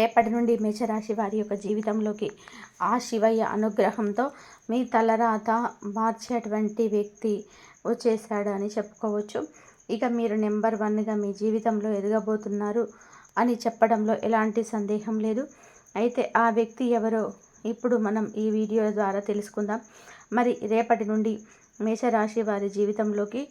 రేపటి నుండి మేషరాశి వారి యొక్క జీవితంలోకి ఆ శివయ్య అనుగ్రహంతో మీ తలరాత మార్చేటువంటి వ్యక్తి వచ్చేసాడు అని చెప్పుకోవచ్చు. ఇక మీరు నెంబర్ వన్గా మీ జీవితంలో ఎదగబోతున్నారు అని చెప్పడంలో ఎలాంటి సందేహం లేదు. అయితే ఆ వ్యక్తి ఎవరో ఇప్పుడు మనం ఈ వీడియో ద్వారా తెలుసుకుందాం. మరి రేపటి నుండి మేషరాశి వారి జీవితంలోకి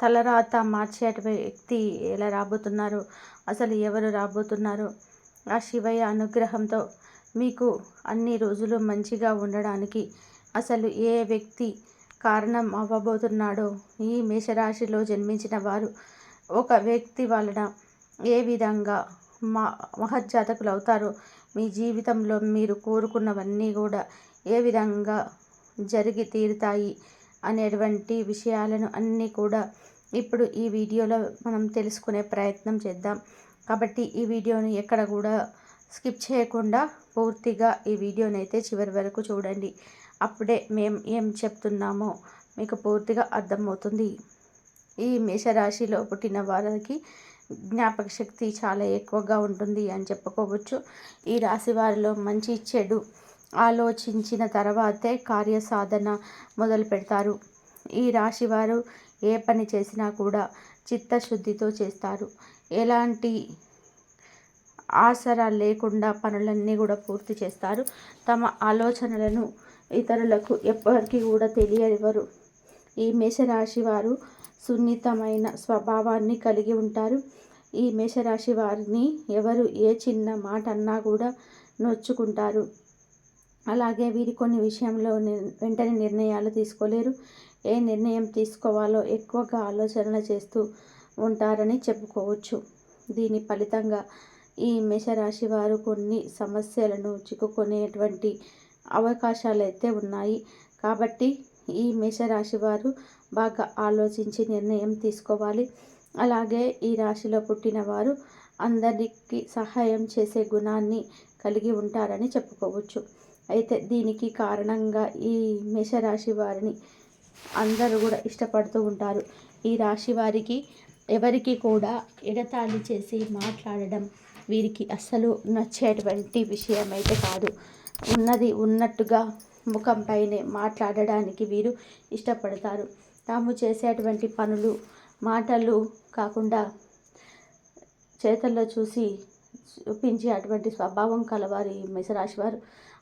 తలరాత మార్చేట వ్యక్తి ఎలా రాబోతున్నారు? అసలు ఎవరు రాబోతున్నారు? ఆ శివయ్య అనుగ్రహంతో మీకు అన్ని రోజులు మంచిగా ఉండడానికి అసలు ఏ వ్యక్తి కారణం అవ్వబోతున్నాడో ఈ మేషరాశిలో జన్మించిన వారు ఒక వ్యక్తి వలన ఏ విధంగా మా మహజ్జాతకులు అవుతారో మీ జీవితంలో మీరు కోరుకున్నవన్నీ కూడా ఏ విధంగా జరిగి తీరుతాయి అనేటువంటి విషయాలను అన్నీ కూడా ఇప్పుడు ఈ వీడియోలో మనం తెలుసుకునే ప్రయత్నం చేద్దాం. కాబట్టి ఈ వీడియోని ఎక్కడ కూడా స్కిప్ చేయకుండా పూర్తిగా ఈ వీడియోని అయితే చివరి వరకు చూడండి. అప్పుడే మేము ఏం చెప్తున్నామో మీకు పూర్తిగా అర్థమవుతుంది. ఈ మేషరాశిలో పుట్టిన వారికి జ్ఞాపక శక్తి చాలా ఎక్కువగా ఉంటుంది అని చెప్పుకోవచ్చు. ఈ రాశి వారిలో మంచి చెడు ఆలోచించిన తర్వాతే కార్యసాధన మొదలు పెడతారు. ఈ రాశి వారు ఏ పని చేసినా కూడా చిత్తశుద్ధితో చేస్తారు. ఎలాంటి ఆసరా లేకుండా పనులన్నీ కూడా పూర్తి చేస్తారు. తమ ఆలోచనలను ఇతరులకు ఎప్పటికీ కూడా తెలియనివ్వరు. ఈ మేషరాశి వారు సున్నితమైన స్వభావాన్ని కలిగి ఉంటారు. ఈ మేషరాశి వారిని ఎవరు ఏ చిన్న మాట అన్నా కూడా నొచ్చుకుంటారు. అలాగే వీరి కొన్ని విషయంలో వెంటనే నిర్ణయాలు తీసుకోలేరు. ఏ నిర్ణయం తీసుకోవాలో ఎక్కువగా ఆలోచన చేస్తూ ఉంటారని చెప్పుకోవచ్చు. దీని ఫలితంగా ఈ మేషరాశి వారు కొన్ని సమస్యలను చిక్కుకునేటువంటి అవకాశాలు అయితే ఉన్నాయి. కాబట్టి ఈ మేషరాశి వారు బాగా ఆలోచించి నిర్ణయం తీసుకోవాలి. అలాగే ఈ రాశిలో పుట్టిన వారు అందరికీ సహాయం చేసే గుణాన్ని కలిగి ఉంటారని చెప్పుకోవచ్చు. అయితే దీనికి కారణంగా ఈ మేషరాశి వారిని అందరూ కూడా ఇష్టపడుతూ ఉంటారు. ఈ రాశి వారికి ఎవరికి కూడా ఎగతాళి చేసి మాట్లాడడం వీరికి అస్సలు నచ్చేటువంటి విషయం అయితే కాదు. ఉన్నది ఉన్నట్టుగా ముఖంపైనే మాట్లాడడానికి వీరు ఇష్టపడతారు. తాము చేసేటువంటి పనులు మాటలు కాకుండా చేతల్లో చూసి చూపించే అటువంటి స్వభావం కలవారు ఈ మేషరాశి వారు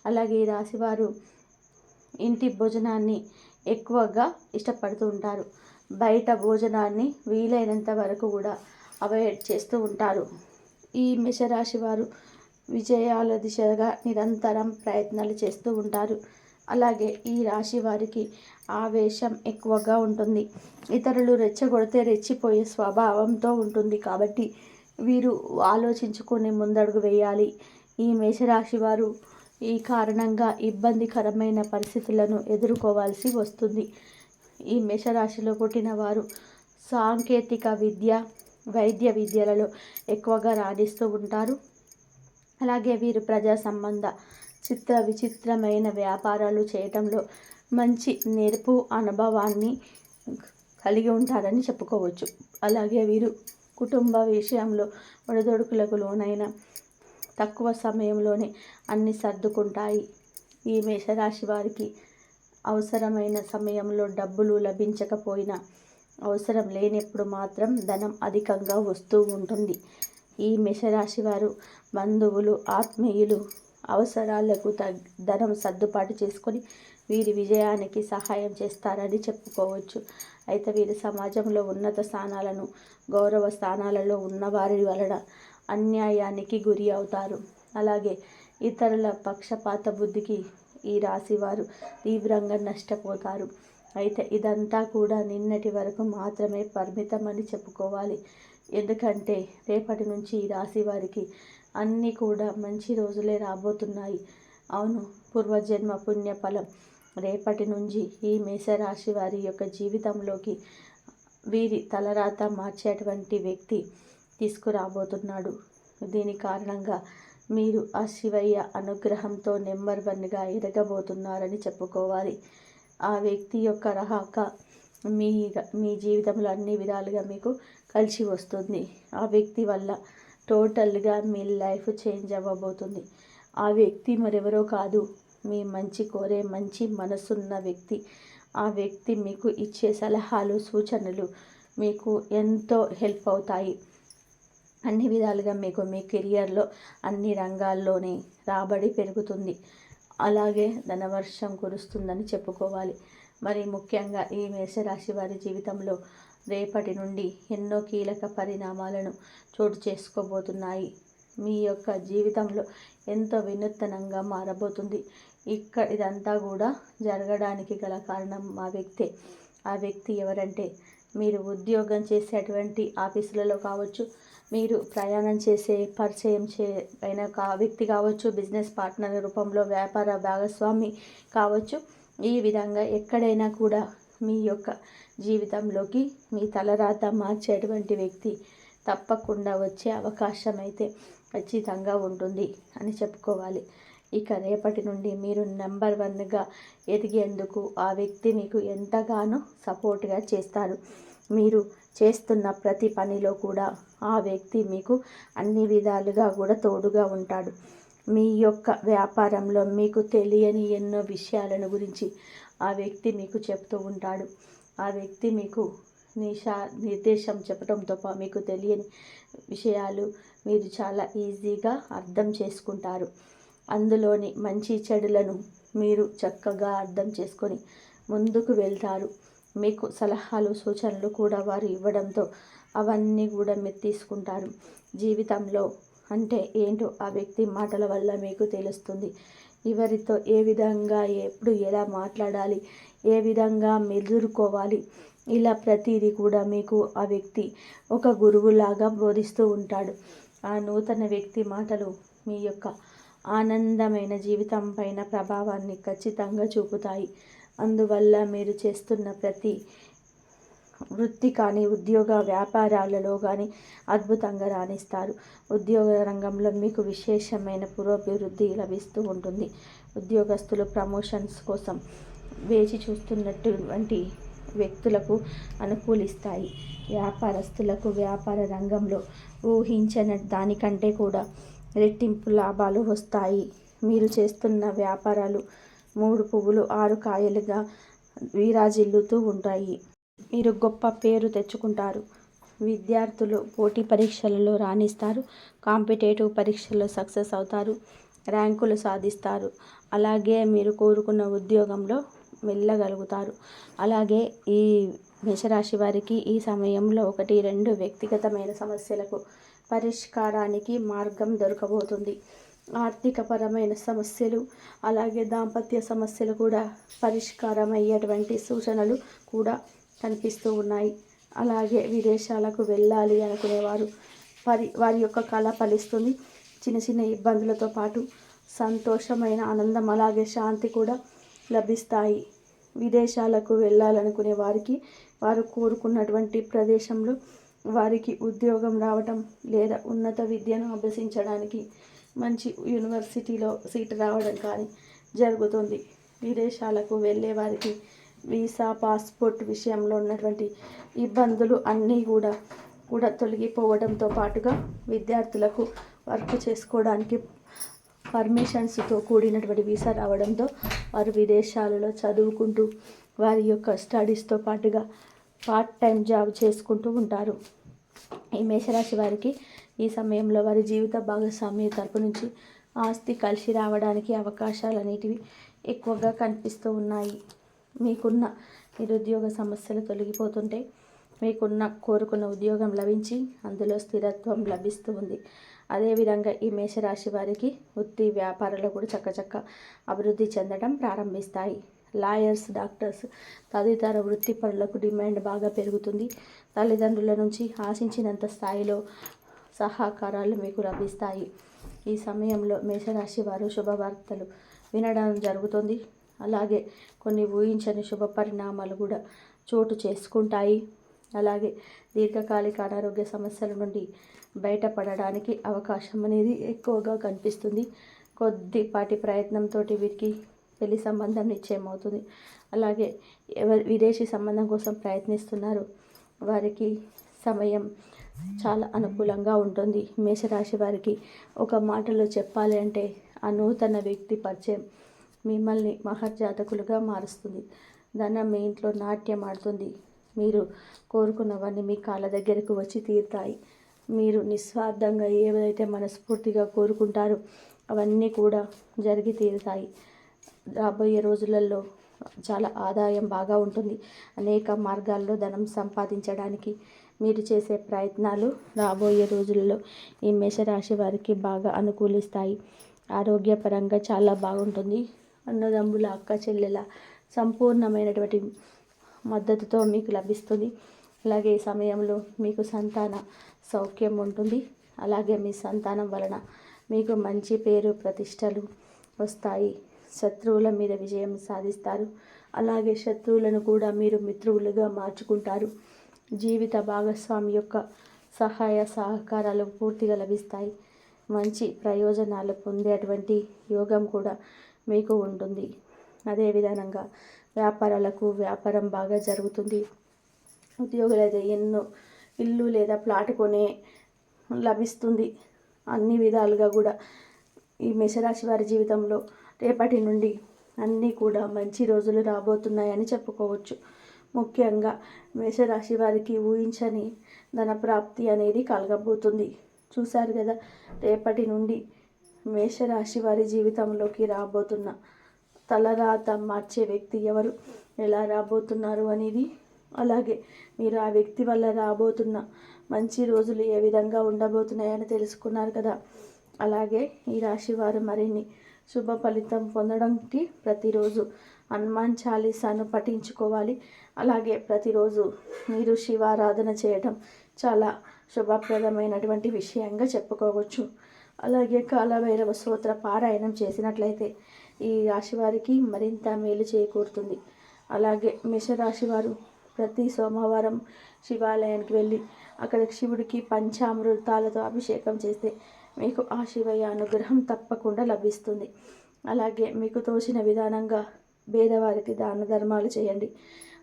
అలాగే ఈ రాశివారు ఇంటి భోజనాన్ని ఎక్కువగా ఇష్టపడుతూ ఉంటారు. బయట భోజనాన్ని వీలైనంత వరకు కూడా అవాయిడ్ చేస్తూ ఉంటారు. ఈ మేషరాశి వారు విజయాల దిశగా నిరంతరం ప్రయత్నాలు చేస్తూ ఉంటారు. అలాగే ఈ రాశి వారికి ఆవేశం ఎక్కువగా ఉంటుంది. ఇతరులు రెచ్చగొడితే రెచ్చిపోయే స్వభావంతో ఉంటుంది కాబట్టి వీరు ఆలోచించుకొని ముందడుగు వేయాలి. ఈ మేషరాశి వారు ఈ కారణంగా ఇబ్బందికరమైన పరిస్థితులను ఎదుర్కోవాల్సి వస్తుంది. ఈ మేషరాశిలో పుట్టిన వారు సాంకేతిక విద్య వైద్య విద్యలలో ఎక్కువగా రాణిస్తూ ఉంటారు. అలాగే వీరు ప్రజా సంబంధ చిత్ర విచిత్రమైన వ్యాపారాలు చేయటంలో మంచి నేర్పు అనుభవాన్ని కలిగి ఉంటారని చెప్పుకోవచ్చు. అలాగే వీరు కుటుంబ విషయంలో ఒడిదొడుకులకు లోనైన తక్కువ సమయంలోనే అన్ని సర్దుకుంటాయి. ఈ మేషరాశి వారికి అవసరమైన సమయంలో డబ్బులు లభించకపోయినా అవసరం లేనప్పుడు మాత్రం ధనం అధికంగా వస్తూ ఉంటుంది. ఈ మేషరాశి వారు బంధువులు ఆత్మీయులు అవసరాలకు తగ్ ధనం సర్దుబాటు చేసుకొని వీరి విజయానికి సహాయం చేస్తారని చెప్పుకోవచ్చు. అయితే వీరి సమాజంలో ఉన్నత స్థానాలను గౌరవ స్థానాలలో ఉన్నవారి వలన అన్యాయానికి గురి అవుతారు. అలాగే ఇతరుల పక్షపాత బుద్ధికి ఈ రాశివారు తీవ్రంగా నష్టపోతారు. అయితే ఇదంతా కూడా నిన్నటి వరకు మాత్రమే పరిమితమని చెప్పుకోవాలి. ఎందుకంటే రేపటి నుంచి ఈ రాశి వారికి అన్నీ కూడా మంచి రోజులే రాబోతున్నాయి. అవును పూర్వజన్మ పుణ్యఫలం. రేపటి నుంచి ఈ మేషరాశి వారి యొక్క జీవితంలోకి వీరి తలరాత మార్చేటువంటి వ్యక్తి తీసుకురాబోతున్నాడు. దీని కారణంగా మీరు ఆ శివయ్య అనుగ్రహంతో నెంబర్ వన్గా ఎదగబోతున్నారని చెప్పుకోవాలి. ఆ వ్యక్తి యొక్క రహాక మీ మీ జీవితంలో అన్ని విధాలుగా మీకు కలిసి వస్తుంది. ఆ వ్యక్తి వల్ల టోటల్గా మీ లైఫ్ చేంజ్ అవ్వబోతుంది. ఆ వ్యక్తి మరెవరో కాదు. మీ మంచి కోరే మంచి మనసున్న వ్యక్తి. ఆ వ్యక్తి మీకు ఇచ్చే సలహాలు సూచనలు మీకు ఎంతో హెల్ప్ అవుతాయి. అన్ని విధాలుగా మీకు మీ కెరియర్లో అన్ని రంగాల్లోనే రాబడి పెరుగుతుంది. అలాగే ధనవర్షం కురుస్తుందని చెప్పుకోవాలి. మరి ముఖ్యంగా ఈ మేషరాశి వారి జీవితంలో రేపటి నుండి ఎన్నో కీలక పరిణామాలను చోటు చేసుకోబోతున్నాయి. మీ యొక్క జీవితంలో ఎంతో వినూత్నంగా మారబోతుంది. ఇక్కడ ఇదంతా కూడా జరగడానికి గల కారణం మా వ్యక్తే. ఆ వ్యక్తి ఎవరంటే మీరు ఉద్యోగం చేసేటువంటి ఆఫీసులలో కావచ్చు మీరు ప్రయాణం చేసే పరిచయం చే అయిన కా వ్యక్తి కావచ్చు బిజినెస్ పార్ట్నర్ రూపంలో వ్యాపార భాగస్వామి కావచ్చు ఈ విధంగా ఎక్కడైనా కూడా మీ యొక్క జీవితంలోకి మీ తలరాత మార్చేటువంటి వ్యక్తి తప్పకుండా వచ్చే అవకాశం అయితే ఖచ్చితంగా ఉంటుంది అని చెప్పుకోవాలి. ఇక రేపటి నుండి మీరు నెంబర్ వన్గా ఎదిగేందుకు ఆ వ్యక్తి మీకు ఎంతగానో సపోర్ట్గా చేస్తారు మీరు చేస్తున్న ప్రతి పనిలో కూడా ఆ వ్యక్తి మీకు అన్ని విధాలుగా కూడా తోడుగా ఉంటాడు. మీ యొక్క వ్యాపారంలో మీకు తెలియని ఎన్నో విషయాలను గురించి ఆ వ్యక్తి మీకు చెప్తూ ఉంటాడు. ఆ వ్యక్తి మీకు నిషా నిర్దేశం చెప్పడంతో మీకు తెలియని విషయాలు మీరు చాలా ఈజీగా అర్థం చేసుకుంటారు. అందులోని మంచి చెడులను మీరు చక్కగా అర్థం చేసుకొని ముందుకు వెళ్తారు. మీకు సలహాలు సూచనలు కూడా వారు ఇవ్వడంతో అవన్నీ కూడా మీరు తీసుకుంటారు. జీవితంలో అంటే ఏంటో ఆ వ్యక్తి మాటల వల్ల మీకు తెలుస్తుంది. ఎవరితో ఏ విధంగా ఎప్పుడు ఎలా మాట్లాడాలి ఏ విధంగా మెదురుకోవాలి ఇలా ప్రతిదీ కూడా మీకు ఆ వ్యక్తి ఒక గురువులాగా బోధిస్తూ ఉంటాడు. ఆ నూతన వ్యక్తి మాటలు మీ యొక్క ఆనందమైన జీవితం పైన ప్రభావాన్ని ఖచ్చితంగా చూపుతాయి. అందువల్ల మీరు చేస్తున్న ప్రతి వృత్తి కానీ ఉద్యోగ వ్యాపారాలలో కానీ అద్భుతంగా రాణిస్తారు. ఉద్యోగ రంగంలో మీకు విశేషమైన పురోభివృద్ధి లభిస్తూ ఉంటుంది. ఉద్యోగస్తులు ప్రమోషన్స్ కోసం వేచి చూస్తున్నటువంటి వ్యక్తులకు అనుకూలిస్తాయి. వ్యాపారస్తులకు వ్యాపార రంగంలో ఊహించిన దానికంటే కూడా రెట్టింపు లాభాలు వస్తాయి. మీరు చేస్తున్న వ్యాపారాలు మూడు పువ్వులు ఆరు కాయలుగా విరాజిల్లుతూ ఉంటాయి. మీరు గొప్ప పేరు తెచ్చుకుంటారు. విద్యార్థులు పోటీ పరీక్షలలో రాణిస్తారు. కాంపిటేటివ్ పరీక్షల్లో సక్సెస్ అవుతారు. ర్యాంకులు సాధిస్తారు. అలాగే మీరు కోరుకున్న ఉద్యోగంలో వెళ్ళగలుగుతారు. అలాగే ఈ మేషరాశి వారికి ఈ సమయంలో ఒకటి రెండు వ్యక్తిగతమైన సమస్యలకు పరిష్కారానికి మార్గం దొరకబోతుంది. ఆర్థికపరమైన సమస్యలు అలాగే దాంపత్య సమస్యలు కూడా పరిష్కారం అయ్యేటువంటి సూచనలు కూడా కనిపిస్తూ ఉన్నాయి. అలాగే విదేశాలకు వెళ్ళాలి అనుకునేవారు. వారి వారి యొక్క కళ ఫలిస్తుంది. చిన్న చిన్న ఇబ్బందులతో పాటు సంతోషమైన ఆనందం అలాగే శాంతి కూడా లభిస్తాయి. విదేశాలకు వెళ్ళాలనుకునే వారికి వారు కోరుకున్నటువంటి ప్రదేశంలో వారికి ఉద్యోగం రావటం లేదా ఉన్నత విద్యను అభ్యసించడానికి మంచి యూనివర్సిటీలో సీట్ రావడం కానీ జరుగుతుంది. విదేశాలకు వెళ్ళే వారికి వీసా పాస్పోర్ట్ విషయంలో ఉన్నటువంటి ఇబ్బందులు అన్నీ కూడా కూడా తొలగిపోవడంతో పాటుగా విద్యార్థులకు వర్క్ చేసుకోవడానికి పర్మిషన్స్తో కూడినటువంటి వీసా రావడంతో వారు విదేశాలలో చదువుకుంటూ వారి యొక్క స్టడీస్తో పాటుగా పార్ట్ టైం జాబ్ చేసుకుంటూ ఉంటారు. ఈ మేషరాశి వారికి ఈ సమయంలో వారి జీవిత భాగస్వామి తరపు నుంచి ఆస్తి కలిసి రావడానికి అవకాశాలు అనేటివి ఎక్కువగా కనిపిస్తూ ఉన్నాయి. మీకున్న నిరుద్యోగ సమస్యలు తొలగిపోతుంటే మీకున్న కోరుకున్న ఉద్యోగం లభించి అందులో స్థిరత్వం లభిస్తూ ఉంది. అదేవిధంగా ఈ మేషరాశి వారికి వృత్తి వ్యాపారాలు కూడా చక్కచక్క అభివృద్ధి చెందడం ప్రారంభిస్తాయి. లాయర్స్ డాక్టర్స్ తదితర వృత్తి పనులకు డిమాండ్ బాగా పెరుగుతుంది. తల్లిదండ్రుల నుంచి ఆశించినంత స్థాయిలో సహకారాలు మీకు లభిస్తాయి. ఈ సమయంలో మేషరాశి వారు శుభవార్తలు వినడం జరుగుతుంది. అలాగే కొన్ని ఊహించని శుభ పరిణామాలు కూడా చోటు చేసుకుంటాయి. అలాగే దీర్ఘకాలిక అనారోగ్య సమస్యల నుండి బయటపడడానికి అవకాశం అనేది ఎక్కువగా కనిపిస్తుంది. కొద్దిపాటి ప్రయత్నంతో వీరికి పెళ్ళి సంబంధం నిశ్చయమవుతుంది. అలాగే ఎవరు విదేశీ సంబంధం కోసం ప్రయత్నిస్తున్నారు. వారికి సమయం చాలా అనుకూలంగా ఉంటుంది. మేషరాశి వారికి ఒక మాటలో చెప్పాలి అంటే ఆ నూతన వ్యక్తి పరిచయం మిమ్మల్ని మహర్జాతకులుగా మారుస్తుంది. ధనం మీ ఇంట్లో నాట్యం ఆడుతుంది. మీరు కోరుకున్నవన్నీ మీ కాళ్ళ దగ్గరకు వచ్చి తీరుతాయి. మీరు నిస్వార్థంగా ఏవైతే మనస్ఫూర్తిగా కోరుకుంటారో అవన్నీ కూడా జరిగి తీరుతాయి. రాబోయే రోజులలో చాలా ఆదాయం బాగా ఉంటుంది. అనేక మార్గాల్లో ధనం సంపాదించడానికి మీరు చేసే ప్రయత్నాలు రాబోయే రోజుల్లో ఈ మేషరాశి వారికి బాగా అనుకూలిస్తాయి. ఆరోగ్యపరంగా చాలా బాగుంటుంది. అన్నదమ్ముల అక్క చెల్లెల సంపూర్ణమైనటువంటి మద్దతుతో మీకు లభిస్తుంది. అలాగే ఈ సమయంలో మీకు సంతాన సౌఖ్యం ఉంటుంది. అలాగే మీ సంతానం వలన మీకు మంచి పేరు ప్రతిష్టలు వస్తాయి. శత్రువుల మీద విజయం సాధిస్తారు. అలాగే శత్రువులను కూడా మీరు మిత్రువులుగా మార్చుకుంటారు. జీవిత భాగస్వామి యొక్క సహాయ సహకారాలు పూర్తిగా లభిస్తాయి. మంచి ప్రయోజనాలు పొందేటువంటి యోగం కూడా మీకు ఉంటుంది. అదేవిధంగా వ్యాపారాలకు వ్యాపారం బాగా జరుగుతుంది. ఉద్యోగులు అయితే ఎన్నో ఇల్లు లేదా ప్లాట్ కొనే లభిస్తుంది. అన్ని విధాలుగా కూడా ఈ మేషరాశి వారి జీవితంలో రేపటి నుండి అన్నీ కూడా మంచి రోజులు రాబోతున్నాయని చెప్పుకోవచ్చు. ముఖ్యంగా మేషరాశి వారికి ఊహించని ధన ప్రాప్తి అనేది కలగబోతుంది. చూశారు కదా రేపటి నుండి మేషరాశి వారి జీవితంలోకి రాబోతున్న తలరాత మార్చే వ్యక్తి ఎవరు ఎలా రాబోతున్నారు అనేది అలాగే మీరు ఆ వ్యక్తి వల్ల రాబోతున్న మంచి రోజులు ఏ విధంగా ఉండబోతున్నాయని తెలుసుకున్నారు కదా. అలాగే ఈ రాశి వారు మరిన్ని శుభ ఫలితం పొందడానికి ప్రతిరోజు హనుమాన్ చాలీసాను పఠించుకోవాలి. అలాగే ప్రతిరోజు మీరు శివారాధన చేయడం చాలా శుభప్రదమైనటువంటి విషయంగా చెప్పుకోవచ్చు. అలాగే కాలభైరవ స్తోత్ర పారాయణం చేసినట్లయితే ఈ రాశివారికి మరింత మేలు చేకూరుతుంది. అలాగే మేషరాశి వారు ప్రతి సోమవారం శివాలయానికి వెళ్ళి అక్కడ శివుడికి పంచామృతాలతో అభిషేకం చేస్తే మీకు ఆ శివయ్య అనుగ్రహం తప్పకుండా లభిస్తుంది. అలాగే మీకు తోచిన విధానంగా పేదవారికి దాన ధర్మాలు చేయండి.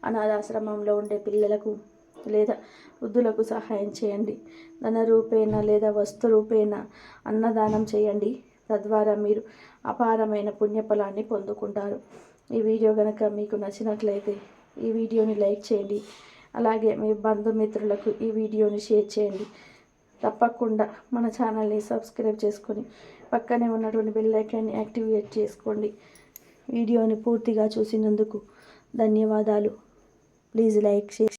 అనాథాశ్రమంలో ఉండే పిల్లలకు లేదా వృద్ధులకు సహాయం చేయండి. ధన రూపేణ లేదా వస్తు రూపేణ అన్నదానం చేయండి. తద్వారా మీరు అపారమైన పుణ్యఫలాన్ని పొందుకుంటారు. ఈ వీడియో కనుక మీకు నచ్చినట్లయితే ఈ వీడియోని లైక్ చేయండి. అలాగే మీ బంధుమిత్రులకు ఈ వీడియోని షేర్ చేయండి. తప్పకుండా మన ఛానల్ని సబ్స్క్రైబ్ చేసుకొని పక్కనే ఉన్నటువంటి బెల్ ఐకాన్ని యాక్టివేట్ చేసుకోండి. వీడియోని పూర్తిగా చూసినందుకు ధన్యవాదాలు. Please like share.